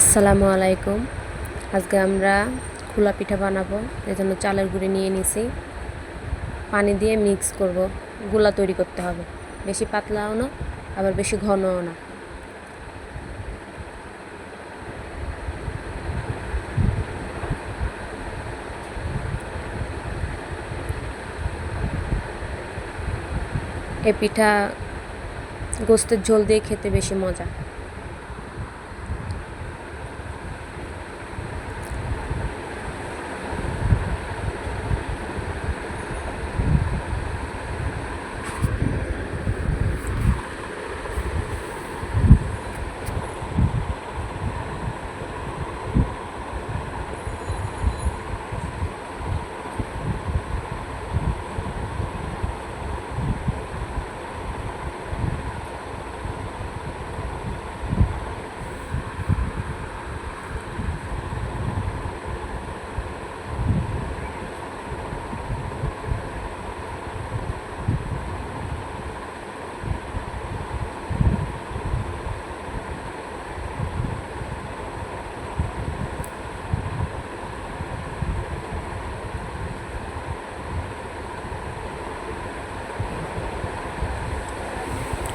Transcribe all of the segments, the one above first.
আসসালামু আলাইকুম। আজকে আমরা খোলা পিঠা বানাবো জন্য চালের গুঁড়ি নিয়ে নিছি। পানি দিয়ে মিক্স করব, গুলা তৈরি করতে হবে। বেশি পাতলাও না, আবার বেশি ঘনও না। এই পিঠা গোস্তের ঝোল দিয়ে খেতে বেশি মজা।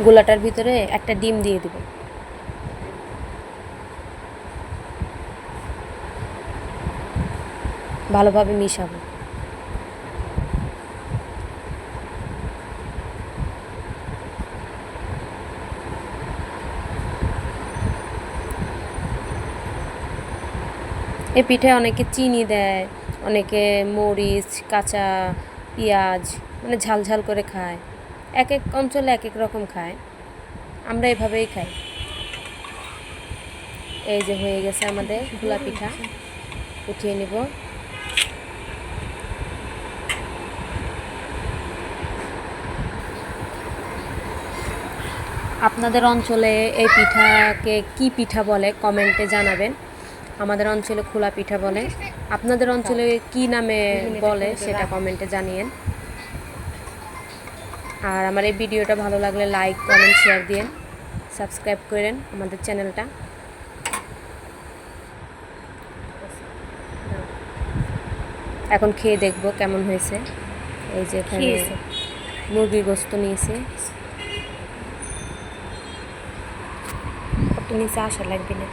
গোলাটার ভিতরে একটা ডিম দিয়ে দিব। ভালোভাবে মিশাবো। এ পিঠে অনেকে চিনি দেয়, অনেকে মরিচ, কাঁচা, পেঁয়াজ মানে ঝাল ঝাল করে খায়। এক এক অঞ্চলে এক এক রকম খায়। আমরা এভাবেই খাই। এই যে হয়ে গেছে আমাদের খোলা পিঠা। উঠিয়ে নিব। আপনাদের অঞ্চলে এই পিঠাকে কি পিঠা বলে কমেন্টে জানাবেন। আমাদের অঞ্চলে খোলা পিঠা বলে। আপনাদের অঞ্চলে কি নামে বলে সেটা কমেন্টে জানিয়েন। আর আমার এই ভিডিওটা ভালো লাগলে লাইক কমেন্ট শেয়ার দিন সাবস্ক্রাইব করেন আমাদের চ্যানেলটা এখন খেয়ে দেখব কেমন হয়েছে। এই যে এখানে। মুরগির গোস্ত নিয়েছি। নিচে আসা লাগবে না।